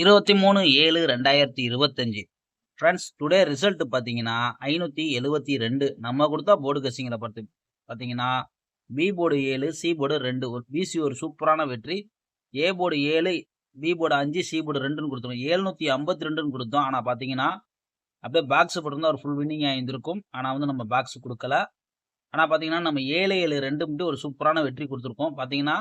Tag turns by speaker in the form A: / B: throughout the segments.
A: இருபத்தி மூணு ஏழு ரெண்டாயிரத்தி இருபத்தஞ்சு ஃப்ரெண்ட்ஸ் டுடே ரிசல்ட் பார்த்தீங்கன்னா ஐநூற்றி எழுபத்தி ரெண்டு. நம்ம கொடுத்தா போர்டு கசிங்களை பார்த்து பார்த்தீங்கன்னா பி போர்டு ஏழு சி போர்டு ரெண்டு. ஒரு பிசி ஒரு சூப்பரான வெற்றி. ஏ போர்டு ஏழு பி போர்டு அஞ்சு சி போர்டு ரெண்டுன்னு கொடுத்தோம் ஏழ்நூற்றி ஐம்பத்தி ரெண்டுன்னு கொடுத்தோம். ஆனால் பார்த்தீங்கன்னா அப்படியே பாக்ஸ் போட்டிருந்தா ஒரு ஃபுல் வின்னிங் ஆயிருந்திருக்கும் ஆனால் வந்து நம்ம பாக்ஸ் கொடுக்கல. ஆனால் பார்த்தீங்கன்னா நம்ம ஏழு ஏழு ரெண்டு மட்டும் ஒரு சூப்பரான வெற்றி கொடுத்துருக்கோம். பார்த்தீங்கன்னா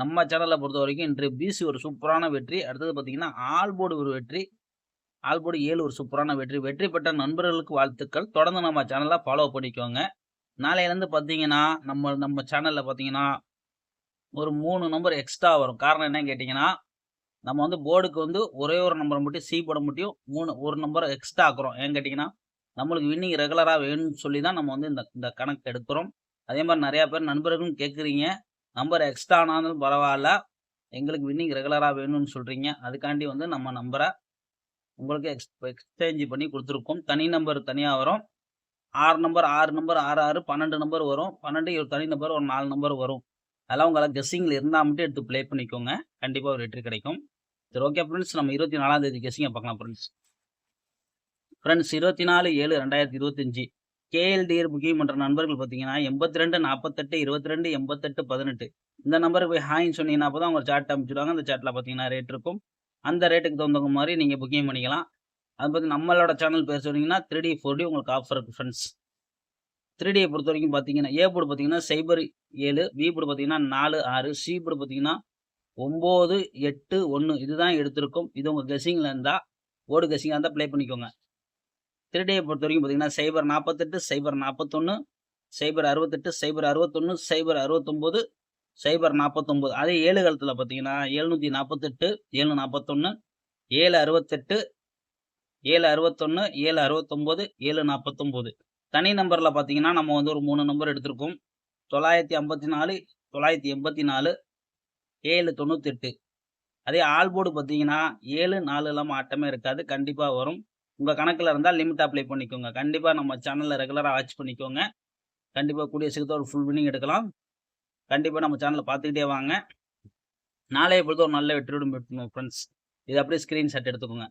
A: நம்ம சேனலை பொறுத்த வரைக்கும் இன்று பிசி ஒரு சூப்பரான வெற்றி. அடுத்தது பார்த்தீங்கன்னா ஆல்போர்டு ஒரு வெற்றி. ஆல்போர்டு ஏழு ஒரு சூப்பரான வெற்றி. வெற்றி பெற்ற நண்பர்களுக்கு வாழ்த்துக்கள். தொடர்ந்து நம்ம சேனலை ஃபாலோ பண்ணிக்கோங்க. நாளையிலேருந்து பார்த்தீங்கன்னா நம்ம நம்ம சேனலில் பார்த்தீங்கன்னா ஒரு மூணு நம்பர் எக்ஸ்ட்ரா வரும். காரணம் என்னன்னு கேட்டிங்கன்னா நம்ம வந்து போர்டுக்கு வந்து ஒரே ஒரு நம்பரை மட்டும் சி போட முடியும். மூணு ஒரு நம்பர் எக்ஸ்ட்ரா ஆக்குறோம். ஏன்னு கேட்டிங்கன்னா நம்மளுக்கு வின்னிங் ரெகுலராக வேணும்னு சொல்லி தான் நம்ம வந்து இந்த இந்த கணக்கு எடுக்கிறோம். அதே மாதிரி நிறையா பேர் நண்பர்களும் கேட்குறீங்க நம்பர் எக்ஸ்ட்ரா ஆனாலும் பரவாயில்ல. எங்களுக்கு வின்னிங் ரெகுலராக வேணும்னு சொல்கிறீங்க அதுக்காண்டி வந்து நம்ம நம்பரை உங்களுக்கு எக்ஸ் எக்ஸ்சேஞ்ச் பண்ணி கொடுத்துருக்கோம். தனி நம்பர் தனியாக வரும். ஆறு நம்பர் ஆறு நம்பர் ஆறு ஆறு பன்னெண்டு நம்பர் வரும். பன்னெண்டு ஒரு தனி நம்பர் ஒரு நாலு நம்பர் வரும். அதெல்லாம் உங்களால் கெஸ்ஸிங்கில் இருந்தால் மட்டும் எடுத்து ப்ளே பண்ணிக்கோங்க. கண்டிப்பாக ஒரு வெற்றி கிடைக்கும். சரி ஓகே ஃப்ரெண்ட்ஸ் நம்ம இருபத்தி நாலாம் தேதி கெஸ்ஸிங்கை பார்க்கலாம் ஃப்ரெண்ட்ஸ் ஃப்ரெண்ட்ஸ் இருபத்தி நாலு ஏழு ரெண்டாயிரத்தி இருபத்தஞ்சி கேஎல்டிஆர் புக்கிங் பண்ணுற நண்பர்கள் பார்த்தீங்கன்னா எண்பத்தி ரெண்டு நாற்பத்தெட்டு இருபத்தி ரெண்டு எண்பத்தெட்டு பதினெட்டு. இந்த நம்பருக்கு போய் ஹாய்னு சொன்னீங்கன்னா அப்போ தான் உங்கள் சாட் அனுப்பிச்சிடுவாங்க அந்த சாட்டில் பார்த்தீங்கன்னா ரேட் இருக்கும். அந்த ரேட்டுக்கு தகுந்த மாதிரி நீங்கள் புக்கிங் பண்ணிக்கலாம். அது பற்றி நம்மளோட சேனல் பேர் சொன்னீங்கன்னா த்ரீ டி ஃபோர் டி உங்களுக்கு ஆஃபர் இருக்குது ஃப்ரெண்ட்ஸ் த்ரீ டியை பொறுத்த வரைக்கும் பார்த்தீங்கன்னா ஏ போர்டு பார்த்தீங்கன்னா சைபர் ஏழு பி போர்டு பார்த்தீங்கன்னா நாலு ஆறு சி போர்டு பார்த்தீங்கன்னா ஒம்பது எட்டு ஒன்று இதுதான் எடுத்திருக்கும். இது உங்கள் கெஸிங்கில் இருந்தால் ஓடு கெஸிங்காக இருந்தால் ப்ளே பண்ணிக்கோங்க. த்ரீடியை பொறுத்த வரைக்கும் பார்த்தீங்கன்னா சைபர் நாற்பத்தெட்டு சைபர் நாற்பத்தொன்று சைபர் அறுபத்தெட்டு சைபர் அறுபத்தொன்று சைபர் அறுபத்தொம்போது சைபர் நாற்பத்தொம்போது அதே ஏழு காலத்தில் பார்த்தீங்கன்னா எழுநூற்றி நாற்பத்தெட்டு ஏழு நாற்பத்தொன்று ஏழு அறுபத்தெட்டு ஏழு அறுபத்தொன்று ஏழு அறுபத்தொம்போது ஏழு நாற்பத்தொம்போது தனி நம்பரில் பார்த்தீங்கன்னா நம்ம வந்து ஒரு மூணு நம்பர் எடுத்திருக்கோம். தொள்ளாயிரத்தி ஐம்பத்தி நாலு தொள்ளாயிரத்தி எண்பத்தி நாலு ஏழு தொண்ணூத்தெட்டு. அதே ஆல்போர்டு பார்த்தீங்கன்னா ஏழு நாலு இல்லாமல் ஆட்டமே இருக்காது. கண்டிப்பாக வரும். உங்கள் கணக்கில் இருந்தால் லிமிட் அப்ளை பண்ணிக்கோங்க. கண்டிப்பாக நம்ம சேனலில் ரெகுலராக வாட்ச் பண்ணிக்கோங்க. கண்டிப்பாக கூடிய சீக்கிரத்தில் ஒரு ஃபுல் வினிங் எடுக்கலாம். கண்டிப்பாக நம்ம சேனலை பார்த்துக்கிட்டே வாங்க. நாளைய பொழுது ஒரு நல்ல வெற்றியோடு ஃப்ரெண்ட்ஸ் இது அப்படியே ஸ்க்ரீன்ஷாட் எடுத்துக்கோங்க.